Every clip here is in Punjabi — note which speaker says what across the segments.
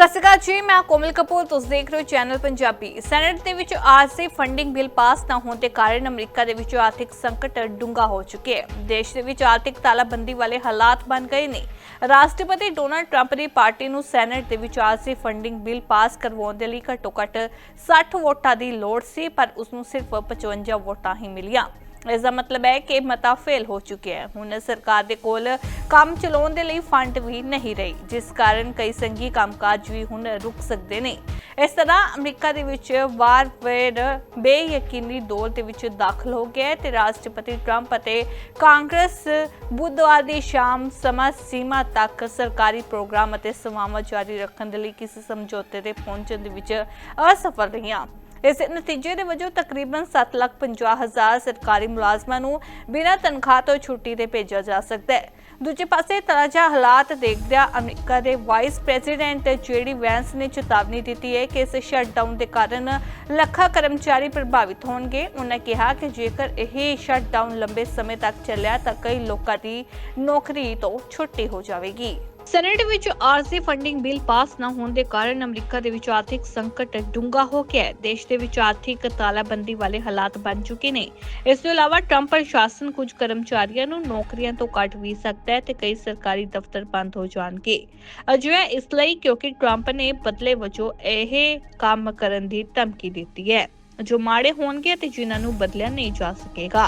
Speaker 1: ਸਤਿ ਸ਼੍ਰੀ ਅਕਾਲ ਜੀ, ਮੈਂ ਕੋਮਲ ਕਪੂਰ, ਤੁਸੀਂ ਦੇਖ ਰਹੇ ਹੋ ਚੈਨਲ ਪੰਜਾਬੀ। ਸੈਨੇਟ ਦੇ ਵਿੱਚ ਆਰਸੀ ਫੰਡਿੰਗ ਬਿੱਲ ਪਾਸ ਨਾ ਹੋਣ ਦੇ ਕਾਰਨ ਅਮਰੀਕਾ ਦੇ ਵਿੱਚ ਆਰਥਿਕ ਸੰਕਟ ਡੂੰਘਾ ਹੋ ਚੁੱਕਿਆ ਹੈ। ਦੇਸ਼ ਦੇ ਵਿੱਚ ਆਰਥਿਕ ਤਾਲਾਬੰਦੀ ਵਾਲੇ ਹਾਲਾਤ ਬਣ ਗਏ ਨੇ। ਰਾਸ਼ਟਰਪਤੀ ਡੋਨਾਲਡ ਟਰੰਪ ਦੀ ਪਾਰਟੀ ਨੂੰ ਸੈਨੇਟ ਦੇ ਵਿੱਚ ਆਰਸੀ ਫੰਡਿੰਗ ਬਿੱਲ ਪਾਸ ਕਰਵਾਉਣ ਦੇ ਲਈ ਘੱਟੋ-ਘੱਟ 60 ਵੋਟਾਂ ਦੀ ਲੋੜ ਸੀ, ਪਰ ਉਸ ਨੂੰ ਸਿਰਫ 55 ਵੋਟਾਂ ਹੀ ਮਿਲੀਆਂ। ਇਸ ਦਾ ਮਤਲਬ ਹੈ ਕਿ ਮਤਾ ਫੇਲ ਹੋ ਚੁੱਕਿਆ ਹੈ। ਹੁਣ ਸਰਕਾਰ ਦੇ ਕੋਲ ਕੰਮ ਚਲਾਉਣ ਦੇ ਲਈ ਫੰਡ ਵੀ ਨਹੀਂ ਰਹੀ, ਜਿਸ ਕਾਰਨ ਕਈ ਸੰਘੀ ਕੰਮਕਾਜ ਵੀ ਹੁਣ ਰੁਕ ਸਕਦੇ ਨੇ। ਇਸ ਤਰ੍ਹਾਂ ਅਮਰੀਕਾ ਦੇ ਵਿੱਚ ਵਾਰ-ਵਾਰ ਬੇਯਕੀਨੀ ਦੌਰ ਦੇ ਵਿੱਚ ਦਾਖਲ ਹੋ ਗਿਆ ਤੇ ਰਾਸ਼ਟਰਪਤੀ ਟਰੰਪ ਅਤੇ ਕਾਂਗਰਸ ਬੁੱਧਵਾਰ ਦੀ ਸ਼ਾਮ ਸਮਾਂ ਸੀਮਾ ਤੱਕ ਸਰਕਾਰੀ ਪ੍ਰੋਗਰਾਮ ਅਤੇ ਸੇਵਾਵਾਂ ਜਾਰੀ ਰੱਖਣ ਦੇ ਲਈ ਕਿਸੇ ਸਮਝੌਤੇ ਤੇ ਪਹੁੰਚਣ ਦੇ ਵਿੱਚ ਅਸਫਲ ਰਹੀਆਂ। ਇਸ ਦੇ ਨਤੀਜੇ ਦੇ ਵਜੋਂ ਤਕਰੀਬਨ 7,50,000 ਸਰਕਾਰੀ ਮੁਲਾਜ਼ਮਾਂ ਨੂੰ ਬਿਨਾਂ ਤਨਖਾਹ ਤੋਂ ਛੁੱਟੀ ਤੇ ਭੇਜਿਆ ਜਾ ਸਕਦਾ ਹੈ। ਦੂਜੇ ਪਾਸੇ ਤਾਜ਼ਾ ਹਾਲਾਤ ਦੇਖਦਿਆਂ ਅਮਰੀਕਾ ਦੇ ਵਾਈਸ ਪ੍ਰੈਜ਼ੀਡੈਂਟ ਜੇਡੀ ਵੈਂਸ ਨੇ ਚੇਤਾਵਨੀ ਦਿੱਤੀ ਹੈ ਕਿ ਇਸ ਸ਼ਟਡਾਊਨ ਦੇ ਕਾਰਨ ਲੱਖਾਂ ਕਰਮਚਾਰੀ ਪ੍ਰਭਾਵਿਤ ਹੋਣਗੇ। ਉਹਨਾਂ ਕਿਹਾ ਕਿ ਜੇਕਰ ਇਹ ਸ਼ਟਡਾਊਨ ਲੰਬੇ ਸਮੇਂ ਤੱਕ ਚੱਲਿਆ ਤਾਂ ਕਈ ਲੋਕਾਂ ਦੀ ਨੌਕਰੀ ਤੋਂ ਛੁੱਟੀ ਹੋ ਜਾਵੇਗੀ। ਸੈਨੇਟ ਵਿੱਚ ਆਰਜ਼ੀ ਫੰਡਿੰਗ ਬਿੱਲ ਪਾਸ ਨਾ ਹੋਣ ਦੇ ਕਾਰਨ ਅਮਰੀਕਾ ਦੇ ਵਿੱਚ ਆਰਥਿਕ ਸੰਕਟ ਡੂੰਘਾ ਹੋ ਗਿਆ ਹੈ। ਦੇਸ਼ ਦੇ ਵਿੱਚ ਆਰਥਿਕ ਤਾਲਾਬੰਦੀ ਵਾਲੇ ਹਾਲਾਤ ਬਣ ਚੁੱਕੇ ਨੇ। ਇਸ ਤੋਂ ਇਲਾਵਾ ਟਰੰਪ ਪ੍ਰਸ਼ਾਸਨ ਕੁਝ ਕਰਮਚਾਰੀਆਂ ਨੂੰ ਨੌਕਰੀਆਂ ਤੋਂ ਕੱਟ ਵੀ ਸਕਦਾ ਹੈ ਤੇ ਕਈ ਸਰਕਾਰੀ ਦਫ਼ਤਰ ਬੰਦ ਹੋ ਜਾਣਗੇ। ਅਜਿਹਾ ਇਸ ਲਈ ਕਿਉਂਕਿ ਟਰੰਪ ਨੇ ਬਦਲੇ ਵਜੋਂ ਇਹ ਕੰਮ ਕਰਨ ਦੀ ਧਮਕੀ ਦਿੱਤੀ ਹੈ। ਜੋ ਮਾੜੇ ਹੋਣਗੇ ਤੇ ਜਿਨ੍ਹਾਂ ਨੂੰ ਬਦਲਿਆ ਨਹੀਂ ਜਾ ਸਕੇਗਾ।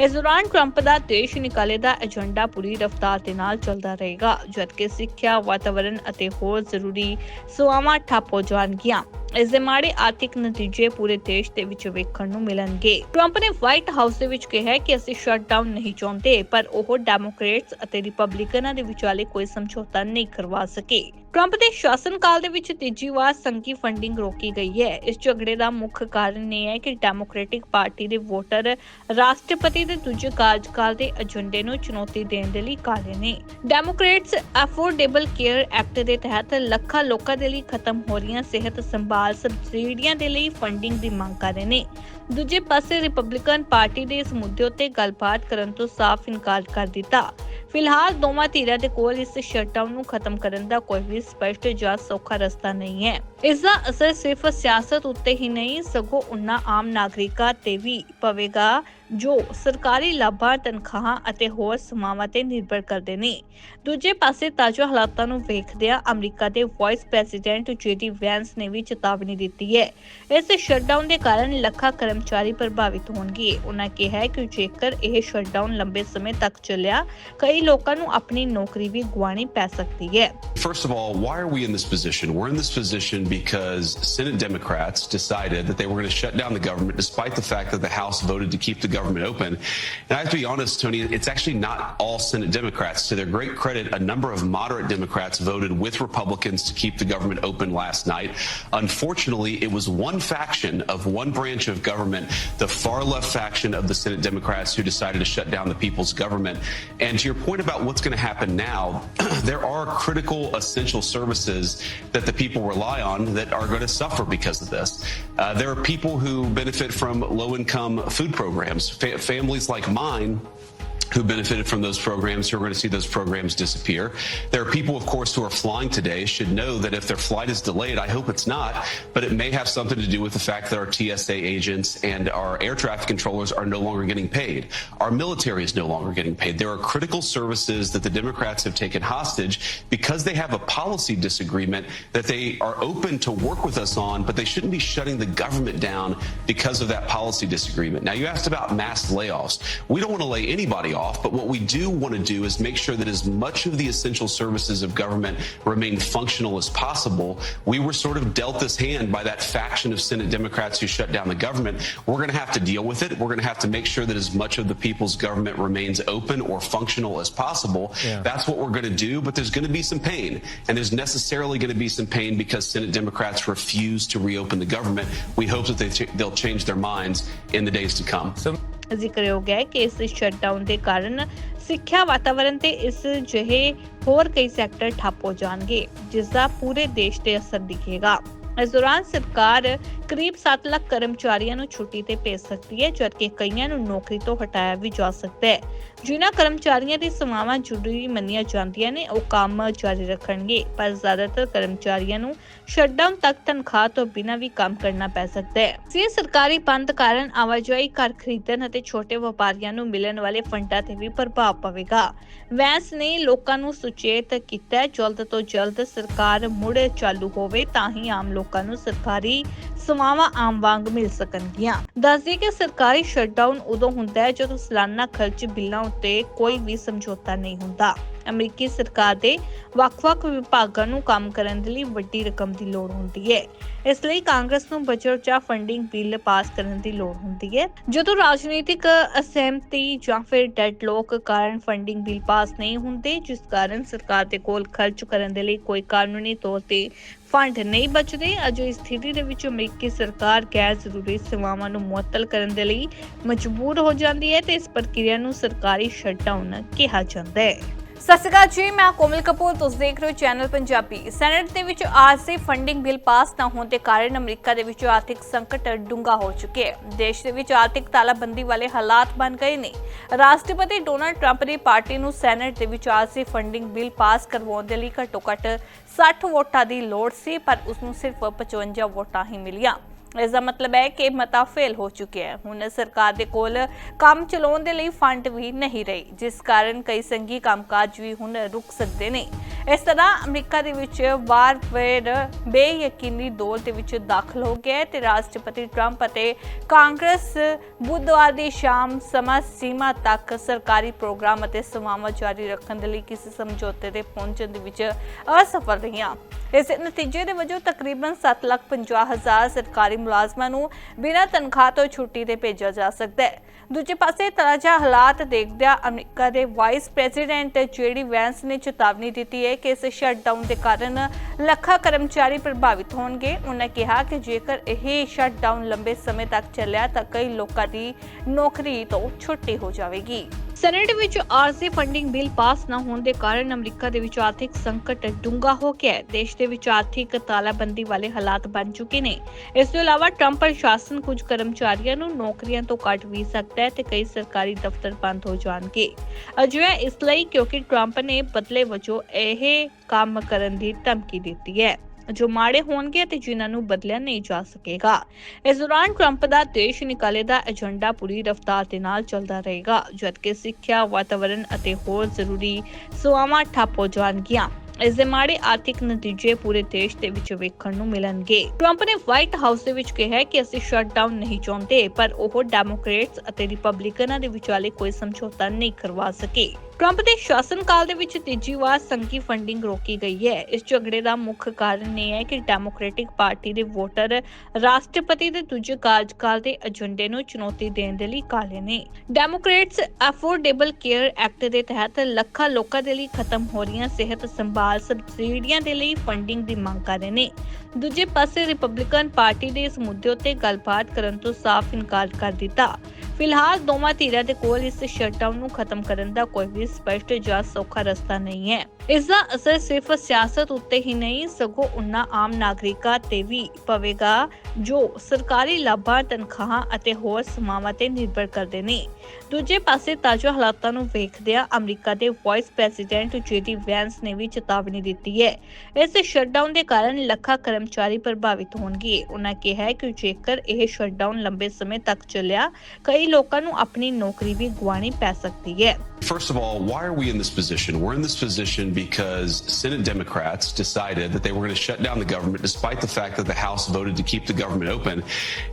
Speaker 1: ਇਸ ਦੌਰਾਨ ਟਰੰਪ ਦਾ ਦੇਸ਼ ਨਿਕਾਲੇ ਦਾ ਏਜੰਡਾ ਪੂਰੀ ਰਫ਼ਤਾਰ ਦੇ ਨਾਲ ਚੱਲਦਾ ਰਹੇਗਾ, ਜਦਕਿ ਸਿੱਖਿਆ ਵਾਤਾਵਰਣ ਅਤੇ ਹੋਰ ਜ਼ਰੂਰੀ ਸੇਵਾਵਾਂ ਠੱਪ ਹੋ ਜਾਣਗੀਆਂ। ਇਸ ਦੇ ਮਾੜੇ ਆਰਥਿਕ ਨਤੀਜੇ ਪੂਰੇ ਦੇਸ਼ ਦੇ ਵਿੱਚ ਵੇਖਣ ਨੂੰ ਮਿਲਣਗੇ। ਟਰੰਪ ਨੇ ਵਾਈਟ ਹਾਊਸ ਦੇ ਵਿੱਚ ਕਿਹਾ ਕਿ ਅਸੀਂ ਸ਼ਟਡਾਊਨ ਨਹੀਂ ਚਾਹੁੰਦੇ, ਪਰ ਉਹ ਡੈਮੋਕ੍ਰੇਟਸ ਅਤੇ ਰਿਪਬਲਿਕਨਾਂ ਦੇ ਵਿਚਾਲੇ ਕੋਈ ਸਮਝੌਤਾ ਨਹੀਂ ਕਰਵਾ ਸਕੇ। ਟਰੰਪ ਦੇ ਸ਼ਾਸਨ ਦੇ ਵਿੱਚ ਤੀਜੀ ਵਾਰ ਸੰਘੀ ਫੰਡਿੰਗ ਰੋਕੀ ਗਈ ਹੈ। ਇਸ ਝਗੜੇ ਦਾ ਮੁੱਖ ਕਾਰਨ ਇਹ ਹੈ ਕਿ ਡੈਮੋਕ੍ਰੈਟਿਕ ਪਾਰਟੀ ਦੇ ਵੋਟਰ ਰਾਸ਼ਟਰਪਤੀ ਦੇ ਦੂਜੇ ਕਾਰਜਕਾਲ ਦੇ ਏਜੰਡੇ ਨੂੰ ਚੁਣੌਤੀ ਦੇਣ ਦੇ ਲਈ ਕਾਲੇ ਨੇ। ਡੈਮੋਕ੍ਰੇਟਸ ਅਫੋਰਡੇਬਲ ਕੇਅਰ ਐਕਟ ਦੇ ਤਹਿਤ ਲੱਖਾਂ ਲੋਕਾਂ ਦੇ ਲਈ ਖਤਮ ਹੋ ਰਹੀਆਂ ਸਿਹਤ ਸੰਭਾਲ ਸਬਸਿਡੀਆਂ ਦੇ ਲਈ ਫੰਡਿੰਗ ਦੀ ਮੰਗ ਕਰ ਰਹੇ ਨੇ। ਦੂਜੇ ਪਾਸੇ ਰਿਪਬਲਿਕਨ ਪਾਰਟੀ ਦੇ ਇਸ ਮੁੱਦੇ ਉੱਤੇ ਗੱਲਬਾਤ ਕਰਨ ਤੋਂ ਸਾਫ਼ ਇਨਕਾਰ ਕਰ ਦਿੱਤਾ। ਫਿਲਹਾਲ ਦੋਵਾਂ ਧਿਰਾਂ ਦੇ ਕੋਲ ਇਸ ਸ਼ਟਡਾਊਨ ਨੂੰ ਖਤਮ ਕਰਨ ਦਾ ਕੋਈ ਵੀ ਸਪਸ਼ਟ ਜਾਂ ਸੌਖਾ ਰਸਤਾ ਨਹੀਂ ਹੈ। ਇਸ ਦਾ ਅਸਰ ਸਿਰਫ ਸਿਆਸਤ ਉੱਤੇ ਹੀ ਨਹੀਂ, ਸਗੋਂ ਉਨ੍ਹਾਂ ਆਮ ਨਾਗਰਿਕਾਂ ਤੇ ਵੀ ਪਵੇਗਾ, ਜੋ ਸਰਕਾਰੀ ਲਾਭਾਂ, ਤਨਖਾਹਾਂ ਅਤੇ ਹੋਰ ਸਮਾਵਾਂ ਤੇ ਨਿਰਭਰ ਕਰਦੇ ਨੇ। ਦੂਜੇ ਪਾਸੇ ਤਾਜ਼ਾ ਹਾਲਾਤਾਂ ਨੂੰ ਵੇਖਦਿਆਂ ਅਮਰੀਕਾ ਦੇ ਵਾਈਸ ਪ੍ਰੈਜ਼ੀਡੈਂਟ ਜੇਡੀ ਵੈਂਸ ਨੇ ਵੀ ਚੇਤਾਵਨੀ ਦਿੱਤੀ ਹੈ। ਇਸ ਸ਼ਟਡਾਊਨ ਦੇ ਕਾਰਨ ਲੱਖਾਂ ਕਰਮਚਾਰੀ ਪ੍ਰਭਾਵਿਤ ਹੋਣਗੇ। ਉਹਨਾਂ ਕਿਹਾ ਕਿ ਜੇਕਰ ਇਹ ਸ਼ਟਡਾਊਨ ਲੰਬੇ ਸਮੇਂ ਤੱਕ ਚੱਲਿਆ, ਕਈ ਲੋਕਾਂ ਨੂੰ ਆਪਣੀ ਨੌਕਰੀ ਵੀ ਗਵਾਉਣੀ ਪੈ ਸਕਦੀ ਹੈ
Speaker 2: First of all, why are we in this position? We're in this position because Senate Democrats decided that they were going to shut down the government despite the fact that the House voted to keep the government open. And I have to be honest, Tony, it's actually not all Senate Democrats. To their great credit, a number of moderate Democrats voted with Republicans to keep the government open last night. Unfortunately, it was one faction of one branch of government, the far left faction of the Senate Democrats, who decided to shut down the people's government. And to your point about what's going to happen now, there are critical essential services that the people rely on that are going to suffer because of this. Uh, there are people who benefit from low income food programs, Fa- families like mine who benefited from those programs who are going to see those programs disappear. There are people, of course, who are flying today should know that if their flight is delayed, I hope it's not, but it may have something to do with the fact that our TSA agents and our air traffic controllers are no longer getting paid. Our military is no longer getting paid. There are critical services that the Democrats have taken hostage because they have a policy disagreement that they are open to work with us on, but they shouldn't be shutting the government down because of that policy disagreement. Now, you asked about mass layoffs. We don't want to lay anybody off, but what we do want to do is make sure that as much of the essential services of government remain functional as possible. We were sort of dealt this hand by that faction of Senate Democrats who shut down the government. We're going to have to deal with it. We're going to have to make sure that as much of the people's government remains open or functional as possible.
Speaker 3: Yeah.
Speaker 2: That's what we're going to do, but there's going to be some pain. And there's necessarily going to be some pain because Senate Democrats refuse to reopen the government. We hope that they ch- they'll change their minds in the days to come.
Speaker 3: So
Speaker 1: ਜ਼ਿਕਰਯੋਗ ਹੈ ਕਿ ਇਸ ਸ਼ਟਡਾਊਨ ਦੇ ਕਾਰਨ ਸਿੱਖਿਆ ਵਾਤਾਵਰਣ ਤੇ ਇਸ ਜਿਹੇ ਹੋਰ ਕਈ ਸੈਕਟਰ ਠੱਪ ਹੋ ਜਾਣਗੇ ਜਿਸ ਦਾ ਪੂਰੇ ਦੇਸ਼ ਤੇ ਅਸਰ ਦਿਖੇਗਾ। ਇਸ ਦੌਰਾਨ ਸਰਕਾਰ ਕਰੀਬ 7 ਲੱਖ ਕਰਮਚਾਰੀਆਂ ਨੂੰ ਛੁੱਟੀ ਤੇ ਭੇਜ ਸਕਦੀ ਹੈ, ਜਦਕਿ ਕਈਆਂ ਨੂੰ ਨੌਕਰੀ ਤੋਂ ਹਟਾਇਆ ਵੀ ਜਾ ਸਕਦਾ ਹੈ। ਜਿਨ੍ਹਾਂ ਕਰਮਚਾਰੀਆਂ ਦੀ ਸੇਵਾਵਾਂ ਜ਼ਰੂਰੀ ਮੰਨੀਆਂ ਜਾਂਦੀਆਂ ਨੇ, ਉਹ ਕੰਮ ਜਾਰੀ ਰੱਖਣਗੇ, ਪਰ ਜ਼ਿਆਦਾਤਰ ਕਰਮਚਾਰੀਆਂ ਨੂੰ ਸ਼ਟਡਾਊਨ ਤੱਕ ਤਨਖਾਹ ਤੋਂ ਬਿਨਾਂ ਵੀ ਕੰਮ ਕਰਨਾ ਪੈ ਸਕਦਾ ਹੈ। ਸੀ ਸਰਕਾਰੀ ਬੰਦ ਕਾਰਨ ਆਵਾਜਾਈ ਘਰ ਖਰੀਦਣ ਅਤੇ ਛੋਟੇ ਵਪਾਰੀਆਂ ਨੂੰ ਮਿਲਣ ਵਾਲੇ ਫੰਡਾਂ ਤੇ ਵੀ ਪ੍ਰਭਾਵ ਪਵੇਗਾ। ਵੈਂਸ ਨੇ ਲੋਕਾਂ ਨੂੰ ਸੁਚੇਤ ਕੀਤਾ ਹੈ, ਜਲਦ ਤੋਂ ਜਲਦ ਸਰਕਾਰ ਮੁੜ ਚਾਲੂ ਹੋਵੇ ਤਾਂ ਹੀ ਆਮ ਲੋਕ ਲੋਕਾਂ ਨੂੰ ਸਰਕਾਰੀ ਸੇਵਾਵਾਂ ਆਮ ਵਾਂਗ ਮਿਲ ਸਕਣਗੀਆਂ। ਦੱਸਦੀ ਕਿ ਸਰਕਾਰੀ ਸ਼ਟਡਾਊਨ ਉਦੋਂ ਹੁੰਦਾ ਹੈ ਜਦੋਂ ਸਾਲਾਨਾ ਖਰਚ ਬਿੱਲਾਂ ਉੱਤੇ ਕੋਈ ਵੀ ਸਮਝੌਤਾ ਨਹੀਂ ਹੁੰਦਾ। ਅਮਰੀਕੀ ਸਰਕਾਰ ਦੇ ਵੱਖ-ਵੱਖ ਵਿਭਾਗਾਂ ਨੂੰ ਕੰਮ ਕਰਨ ਦੇ ਲਈ ਵੱਡੀ ਰਕਮ ਦੀ ਲੋੜ ਹੁੰਦੀ ਹੈ। ਇਸ ਲਈ ਕਾਂਗਰਸ ਨੂੰ ਬਜਟ ਜਾਂ ਫੰਡਿੰਗ ਬਿੱਲ ਪਾਸ ਕਰਨ ਦੀ ਲੋੜ ਹੁੰਦੀ ਹੈ। ਜਦੋਂ ਰਾਜਨੀਤਿਕ ਅਸਹਿਮਤੀ ਜਾਂ ਫਿਰ ਡੈਡਲੋਕ ਕਾਰਨ ਫੰਡਿੰਗ ਬਿੱਲ ਪਾਸ ਨਹੀਂ ਹੁੰਦੇ, ਜਿਸ ਕਾਰਨ ਸਰਕਾਰ ਦੇ ਕੋਲ ਖਰਚ ਕਰਨ ਦੇ ਲਈ ਕੋਈ ਕਾਨੂੰਨੀ ਤੌਰ ਤੇ ਫੰਡ ਨਹੀਂ ਬਚਦੇ ਅਜੋ ਸਥਿਤੀ ਦੇ ਵਿੱਚ ਅਮਰੀਕੀ ਸਰਕਾਰ ਗੈਰ ਜ਼ਰੂਰੀ ਸੇਵਾਵਾਂ ਨੂੰ ਮੁਅੱਤਲ ਕਰਨ ਦੇ ਲਈ ਮਜਬੂਰ ਹੋ ਜਾਂਦੀ ਹੈ ਤੇ ਇਸ ਪ੍ਰਕਿਰਿਆ ਨੂੰ ਸਰਕਾਰੀ ਸ਼ਟਡਾਊਨ ਕਿਹਾ ਜਾਂਦਾ ਹੈ। ਸਤਿ ਸ਼੍ਰੀ ਅਕਾਲ ਜੀ, ਮੈਂ ਕੋਮਲ ਕਪੂਰ। ਤੁਸੀਂ ਦੇਖ ਰਹੇ ਹੋ ਚੈਨਲ ਪੰਜਾਬੀ। ਸੈਨੇਟ ਦੇ ਵਿੱਚ ਆਰਸੀ ਫੰਡਿੰਗ ਬਿੱਲ ਪਾਸ ਨਾ ਹੋਣ ਦੇ ਕਾਰਨ ਅਮਰੀਕਾ ਦੇ ਵਿੱਚ ਆਰਥਿਕ ਸੰਕਟ ਡੂੰਘਾ ਹੋ ਚੁੱਕਿਆ ਹੈ। ਦੇਸ਼ ਦੇ ਵਿੱਚ ਆਰਥਿਕ ਤਾਲਾਬੰਦੀ ਵਾਲੇ ਹਾਲਾਤ ਬਣ ਗਏ ਨੇ। ਰਾਸ਼ਟਰਪਤੀ ਡੋਨਾਲਡ ਟਰੰਪ ਦੀ ਪਾਰਟੀ ਨੂੰ ਸੈਨੇਟ ਦੇ ਵਿੱਚ ਆਰਸੀ ਫੰਡਿੰਗ ਬਿੱਲ ਪਾਸ ਕਰਵਾਉਣ ਦੇ ਲਈ ਘੱਟੋ ਘੱਟ 60 ਵੋਟਾਂ ਦੀ ਲੋੜ ਸੀ, ਪਰ ਉਸ ਨੂੰ ਸਿਰਫ 55 ਵੋਟਾਂ ਹੀ ਮਿਲੀਆਂ। ਇਸ ਦਾ ਮਤਲਬ ਹੈ ਕਿ ਮਤਾ ਫੇਲ ਹੋ ਚੁੱਕਿਆ ਹੈ। ਹੁਣ ਸਰਕਾਰ ਦੇ ਕੋਲ ਕੰਮ ਚਲਾਉਣ ਦੇ ਲਈ ਫੰਡ ਵੀ ਨਹੀਂ ਰਹੀ, ਜਿਸ ਕਾਰਨ ਕਈ ਸੰਘੀ ਕੰਮਕਾਜ ਵੀ ਹੁਣ ਰੁਕ ਸਕਦੇ ਨੇ। ਇਸ ਤਰ੍ਹਾਂ ਅਮਰੀਕਾ ਦੇ ਵਿੱਚ ਵਾਰ ਫਿਰ ਬੇਯਕੀਨੀ ਦੌਰ ਦੇ ਵਿੱਚ ਦਾਖਲ ਹੋ ਗਿਆ ਹੈ ਤੇ ਰਾਸ਼ਟਰਪਤੀ ਟਰੰਪ ਅਤੇ ਕਾਂਗਰਸ ਬੁੱਧਵਾਰ ਦੀ ਸ਼ਾਮ ਸਮਾਂ ਸੀਮਾ ਤੱਕ ਸਰਕਾਰੀ ਪ੍ਰੋਗਰਾਮ ਅਤੇ ਸੇਵਾਵਾਂ ਜਾਰੀ ਰੱਖਣ ਦੇ ਲਈ ਕਿਸੇ ਸਮਝੌਤੇ ਤੇ ਪਹੁੰਚਣ ਦੇ ਵਿੱਚ ਅਸਫਲ ਰਹੀਆਂ। ਇਸ ਦੇ ਨਤੀਜੇ ਦੇ ਵਜੋਂ ਤਕਰੀਬਨ 7,50,000 ਸਰਕਾਰੀ ਮੁਲਾਜ਼ਮਾਂ ਨੂੰ ਬਿਨਾਂ ਤਨਖਾਹ ਤੋਂ ਛੁੱਟੀ ਤੇ ਭੇਜਿਆ ਜਾ ਸਕਦਾ ਹੈ। ਦੂਜੇ ਪਾਸੇ ਤਾਜ਼ਾ ਹਾਲਾਤ ਦੇਖਦਿਆਂ ਅਮਰੀਕਾ ਦੇ ਵਾਈਸ ਪ੍ਰੈਜ਼ੀਡੈਂਟ ਜੇਡੀ ਵੈਂਸ ਨੇ ਚੇਤਾਵਨੀ ਦਿੱਤੀ ਹੈ ਕਿ ਇਸ ਸ਼ਟਡਾਊਨ ਦੇ ਕਾਰਨ ਲੱਖਾਂ ਕਰਮਚਾਰੀ ਪ੍ਰਭਾਵਿਤ ਹੋਣਗੇ। ਉਹਨਾਂ ਕਿਹਾ ਕਿ ਜੇਕਰ ਇਹ ਸ਼ਟਡਾਊਨ ਲੰਬੇ ਸਮੇਂ ਤੱਕ ਚੱਲਿਆ ਤਾਂ ਕਈ ਲੋਕਾਂ ਦੀ ਨੌਕਰੀ ਤੋਂ ਛੁੱਟੀ ਹੋ ਜਾਵੇਗੀ। ਸੈਨੇਟ ਵਿੱਚ ਆਰਜ਼ੀ ਫੰਡਿੰਗ ਬਿੱਲ ਪਾਸ ਨਾ ਹੋਣ ਦੇ ਕਾਰਨ ਅਮਰੀਕਾ ਦੇ ਵਿੱਚ ਆਰਥਿਕ ਸੰਕਟ ਡੂੰਘਾ ਹੋ ਗਿਆ ਹੈ। ਦੇਸ਼ ਦੇ ਵਿੱਚ ਆਰਥਿਕ ਤਾਲਾਬੰਦੀ ਵਾਲੇ ਹਾਲਾਤ ਬਣ ਚੁੱਕੇ ਨੇ। ਇਸ ਤੋਂ ਇਲਾਵਾ ਟਰੰਪ ਪ੍ਰਸ਼ਾਸਨ ਕੁਝ ਕਰਮਚਾਰੀਆਂ ਨੂੰ ਨੌਕਰੀਆਂ ਤੋਂ ਕੱਢ ਵੀ ਸਕਦਾ ਹੈ ਤੇ ਕਈ ਸਰਕਾਰੀ ਦਫ਼ਤਰ ਬੰਦ ਹੋ ਜਾਣਗੇ। ਅਜਿਹਾ ਇਸ ਲਈ ਕਿਉਂਕਿ ਟਰੰਪ ਨੇ ਬਦਲੇ ਵਜੋਂ ਇਹ ਕੰਮ ਕਰਨ ਦੀ ਧਮਕੀ ਦਿੱਤੀ ਹੈ। ਜੋ ਮਾੜੇ ਹੋਣਗੇ ਅਤੇ ਜਿਨ੍ਹਾਂ ਨੂੰ ਬਦਲਿਆ ਨਹੀਂ ਜਾ ਸਕੇਗਾ। ਇਸ ਦੌਰਾਨ ਟਰੰਪ ਦਾ ਦੇਸ਼ ਨਿਕਾਲੇ ਦਾ ਏਜੰਡਾ ਪੂਰੀ ਰਫ਼ਤਾਰ ਦੇ ਨਾਲ ਚੱਲਦਾ ਰਹੇਗਾ, ਜਦਕਿ ਸਿੱਖਿਆ, ਵਾਤਾਵਰਣ ਅਤੇ ਹੋਰ ਜ਼ਰੂਰੀ ਸੇਵਾਵਾਂ ਠੱਪ ਹੋ ਜਾਣਗੀਆਂ। ਇਸ ਦੇ ਮਾੜੇ ਆਰਥਿਕ ਨਤੀਜੇ ਪੂਰੇ ਦੇਸ਼ ਦੇ ਵਿੱਚ ਵੇਖਣ ਨੂੰ ਮਿਲਣਗੇ। ਟਰੰਪ ਨੇ ਵਾਈਟ ਹਾਊਸ ਦੇ ਵਿੱਚ ਕਿਹਾ ਕਿ ਅਸੀਂ ਸ਼ਟਡਾਊਨ ਨਹੀਂ ਚਾਹੁੰਦੇ, ਪਰ ਉਹ ਡੈਮੋਕ੍ਰੇਟਸ ਅਤੇ ਰਿਪਬਲਿਕਨਾਂ ਦੇ ਵਿਚਾਲੇ ਕੋਈ ਸਮਝੌਤਾ ਨਹੀਂ ਕਰਵਾ ਸਕੇ। ਟਰੰਪ ਦੇ ਸ਼ਾਸਨਕਾਲ ਦੇ ਵਿੱਚ ਤੀਜੀ ਵਾਰ ਸੰਘੀ ਫੰਡਿੰਗ ਰੋਕੀ ਗਈ ਹੈ। ਇਸ ਝਗੜੇ ਦਾ ਮੁੱਖ ਕਾਰਨ ਇਹ ਹੈ ਕਿ ਡੈਮੋਕ੍ਰੈਟਿਕ ਪਾਰਟੀ ਦੇ ਵੋਟਰ ਰਾਸ਼ਟਰਪਤੀ ਦੇ ਦੂਜੇ ਕਾਰਜਕਾਲ ਦੇ ਏਜੰਡੇ ਨੂੰ ਚੁਣੌਤੀ ਦੇਣ ਦੇ ਲਈ ਕਾਲੇ ਨੇ। ਡੈਮੋਕ੍ਰੇਟਸ ਅਫੋਰਡੇਬਲ ਕੇਅਰ ਐਕਟ ਦੇ ਤਹਿਤ ਲੱਖਾਂ ਲੋਕਾਂ ਦੇ ਲਈ ਖਤਮ ਹੋ ਰਹੀਆਂ ਸਿਹਤ ਸੰਭਾਲ ਸਬਸਿਡੀਆਂ ਦੇ ਲਈ ਫੰਡਿੰਗ ਦੀ ਮੰਗ ਕਰ ਰਹੇ ਨੇ। ਦੂਜੇ ਪਾਸੇ ਰਿਪਬਲਿਕਨ ਪਾਰਟੀ ਦੇ ਇਸ ਮੁੱਦੇ ਉੱਤੇ ਗੱਲਬਾਤ ਕਰਨ ਤੋਂ ਸਾਫ਼ ਇਨਕਾਰ ਕਰ ਦਿੱਤਾ। ਫਿਲਹਾਲ ਦੋਵਾਂ ਧਿਰਾਂ ਦੇ ਕੋਲ ਇਸ ਸ਼ਟਡਾਊਨ ਨੂੰ ਖਤਮ ਕਰਨ ਦਾ ਕੋਈ ਵੀ ਸਪਸ਼ਟ ਜਾਂ ਸੌਖਾ ਰਸਤਾ ਨਹੀਂ ਹੈ। ਇਸ ਦਾ ਅਸਰ ਸਿਰਫ ਸਿਆਸਤ ਉੱਤੇ ਹੀ ਨਹੀਂ, ਸਗੋਂ ਉਨ੍ਹਾਂ ਆਮ ਨਾਗਰਿਕਾਂ ਤੇ ਵੀ ਪਵੇਗਾ, ਜੋ ਸਰਕਾਰੀ ਲਾਭਾਂ, ਤਨਖਾਹਾਂ ਅਤੇ ਹੋਰ ਸੇਵਾਵਾਂ ਤੇ ਨਿਰਭਰ ਕਰਦੇ ਨੇ। ਦੂਜੇ ਪਾਸੇ ਤਾਜ਼ਾ ਹਾਲਾਤਾਂ ਨੂੰ ਵੇਖਦਿਆਂ ਅਮਰੀਕਾ ਦੇ ਵਾਈਸ ਪ੍ਰੈਜ਼ੀਡੈਂਟ ਜੇਡੀ ਵੈਂਸ ਨੇ ਵੀ ਚੇਤਾਵਨੀ ਦਿੱਤੀ ਹੈ। ਇਸ ਸ਼ਟਡਾਊਨ ਦੇ ਕਾਰਨ ਲੱਖਾਂ ਕਰਮਚਾਰੀ ਪ੍ਰਭਾਵਿਤ ਹੋਣਗੇ। ਉਹਨਾਂ ਕਿਹਾ ਕਿ ਜੇਕਰ ਇਹ ਸ਼ਟਡਾਊਨ ਲੰਬੇ ਸਮੇਂ ਤੱਕ ਚੱਲਿਆ, ਕਈ ਲੋਕਾਂ ਨੂੰ ਆਪਣੀ ਨੌਕਰੀ ਵੀ ਗਵਾਉਣੀ ਪੈ ਸਕਦੀ ਹੈ।
Speaker 2: First of all, why are we in this position? We're in this position because Senate Democrats decided that they were going to shut down the government despite the fact that the House voted to keep the government open.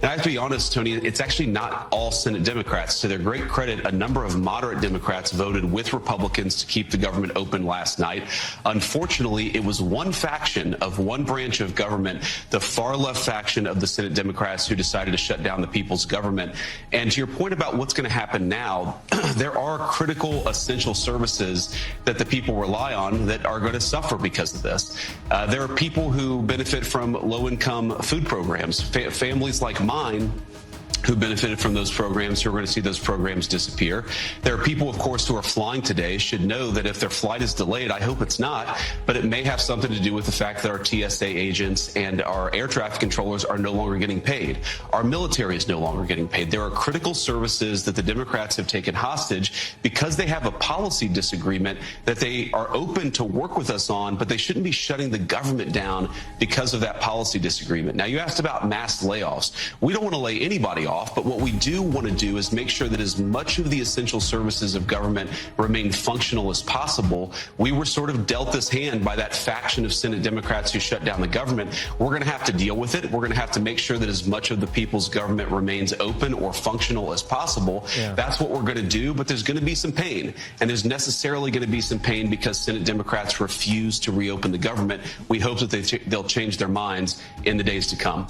Speaker 2: And I have to be honest, Tony, it's actually not all Senate Democrats. To their great credit, a number of moderate Democrats voted with Republicans to keep the government open last night. Unfortunately, it was one faction of one branch of government, the far left faction of the Senate Democrats, who decided to shut down the people's government. And to your point about what's going to happen now, there are critical essential services that the people rely on that are going to suffer because of this. Uh, there are people who benefit from low income food programs. Fa- families like mine who benefited from those programs who are going to see those programs disappear. There are people, of course, who are flying today should know that if their flight is delayed, I hope it's not, but it may have something to do with the fact that our TSA agents and our air traffic controllers are no longer getting paid. Our military is no longer getting paid. There are critical services that the Democrats have taken hostage because they have a policy disagreement that they are open to work with us on, but they shouldn't be shutting the government down because of that policy disagreement. Now, you asked about mass layoffs. We don't want to lay anybody off, but what we do want to do is make sure that as much of the essential services of government remain functional as possible. We were sort of dealt this hand by that faction of Senate Democrats who shut down the government. We're going to have to deal with it. We're going to have to make sure that as much of the people's government remains open or functional as possible.
Speaker 3: Yeah.
Speaker 2: That's what we're going to do, but there's going to be some pain. And there's necessarily going to be some pain because Senate Democrats refuse to reopen the government. We hope that they ch- they'll change their minds in the days to come.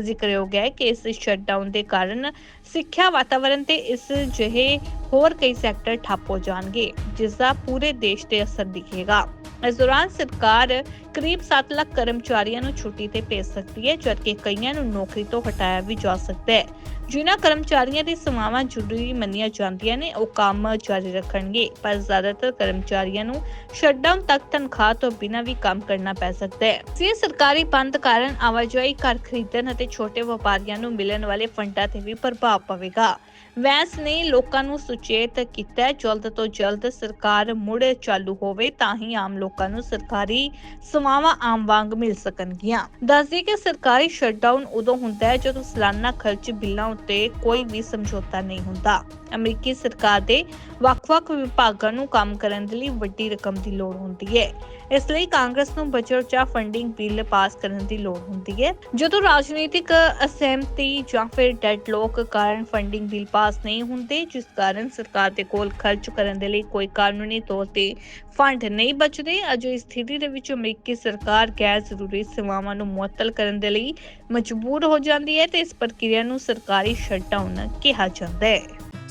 Speaker 1: ਜ਼ਿਕਰਯੋਗ ਹੈ ਕਿ ਇਸ ਸ਼ਟਡਾਊਨ ਦੇ ਕਾਰਨ ਸਿੱਖਿਆ ਵਾਤਾਵਰਣ ਤੇ ਇਸ ਜਿਹੇ ਹੋਰ ਕਈ ਸੈਕਟਰ ਠੱਪ ਹੋ ਜਾਣਗੇ ਜਿਸ ਦਾ ਪੂਰੇ ਦੇਸ਼ ਤੇ ਅਸਰ ਦਿਖੇਗਾ। ਇਸ ਦੌਰਾਨ ਸਰਕਾਰ ਕਰੀਬ 7 ਲੱਖ ਕਰਮਚਾਰੀਆਂ ਨੂੰ ਛੁੱਟੀ ਤੇ ਭੇਜ ਸਕਦੀ ਹੈ, ਜਦਕਿ ਕਈਆਂ ਨੂੰ ਨੌਕਰੀ ਤੋਂ ਹਟਾਇਆ ਵੀ ਜਾ ਸਕਦਾ ਹੈ। ਜਿਨ੍ਹਾਂ ਕਰਮਚਾਰੀਆਂ ਦੀ ਸੇਵਾਵਾਂ ਜ਼ਰੂਰੀ ਮੰਨੀਆਂ ਜਾਂਦੀਆਂ ਨੇ, ਉਹ ਕੰਮ ਜਾਰੀ ਰੱਖਣਗੇ, ਪਰ ਜ਼ਿਆਦਾਤਰ ਕਰਮਚਾਰੀਆਂ ਨੂੰ ਸ਼ਟਡਾਊਨ ਤੱਕ ਤਨਖਾਹ ਤੋਂ ਬਿਨਾਂ ਵੀ ਕੰਮ ਕਰਨਾ ਪੈ ਸਕਦਾ ਹੈ। ਸੀ ਸਰਕਾਰੀ ਬੰਦ ਕਾਰਨ ਆਵਾਜਾਈ ਘਰ ਖਰੀਦਣ ਅਤੇ ਛੋਟੇ ਵਪਾਰੀਆਂ ਨੂੰ ਮਿਲਣ ਵਾਲੇ ਫੰਡਾਂ ਤੇ ਵੀ ਪ੍ਰਭਾਵ ਪਵੇਗਾ। ਵੈਂਸ ਨੇ ਲੋਕਾਂ ਨੂੰ ਸੁਚੇਤ ਕੀਤਾ ਹੈ, ਜਲਦ ਤੋਂ ਜਲਦ ਸਰਕਾਰ ਮੁੜ ਚਾਲੂ ਹੋਵੇ ਤਾਂ ਹੀ ਆਮ ਲੋਕਾਂ ਨੂੰ ਸਰਕਾਰੀ ਸੇਵਾਵਾਂ ਆਮ ਵਾਂਗ ਮਿਲ ਸਕਣਗੀਆਂ। ਦੱਸਦੇ ਕਿ ਸਰਕਾਰੀ ਸ਼ਟਡਾਊਨ ਉਦੋਂ ਹੁੰਦਾ ਹੈ ਜਦੋਂ ਸਾਲਾਨਾ ਖਰਚ ਬਿੱਲਾਂ ਉੱਤੇ ਕੋਈ ਵੀ ਸਮਝੌਤਾ ਨਹੀਂ ਹੁੰਦਾ। ਅਮਰੀਕੀ ਸਰਕਾਰ ਦੇ ਵੱਖ-ਵੱਖ ਵਿਭਾਗਾਂ ਨੂੰ ਕੰਮ ਕਰਨ ਦੇ ਲਈ ਵੱਡੀ ਰਕਮ ਦੀ ਲੋੜ ਹੁੰਦੀ ਹੈ। ਇਸ ਲਈ ਕਾਂਗਰਸ ਨੂੰ ਬਜਟ ਜਾਂ ਫੰਡਿੰਗ ਬਿੱਲ ਪਾਸ ਕਰਨ ਦੀ ਲੋੜ ਹੁੰਦੀ ਹੈ। ਜਦੋਂ ਰਾਜਨੀਤਿਕ ਅਸਹਿਮਤੀ ਜਾਂ ਫਿਰ ਡੈਡਲੋਕ ਕਾਰਨ ਫੰਡਿੰਗ ਬਿੱਲ ਪਾਸ ਨਹੀਂ ਹੁੰਦੇ, ਜਿਸ ਕਾਰਨ ਸਰਕਾਰ ਦੇ ਕੋਲ ਖਰਚ ਕਰਨ ਦੇ ਲਈ ਕੋਈ ਕਾਨੂੰਨੀ ਤੌਰ ਤੇ ਫੰਡ ਨਹੀਂ ਬਚਦੇ ਅਜੇ ਸਥਿਤੀ ਦੇ ਵਿੱਚ ਅਮਰੀਕੀ ਸਰਕਾਰ ਗੈਰ ਜ਼ਰੂਰੀ ਸੇਵਾਵਾਂ ਨੂੰ ਮੁਅੱਤਲ ਕਰਨ ਦੇ ਲਈ ਮਜਬੂਰ ਹੋ ਜਾਂਦੀ ਹੈ ਤੇ ਇਸ ਪ੍ਰਕਿਰਿਆ ਨੂੰ ਸਰਕਾਰੀ ਸ਼ਟਡਾਊਨ ਕਿਹਾ ਜਾਂਦਾ ਹੈ।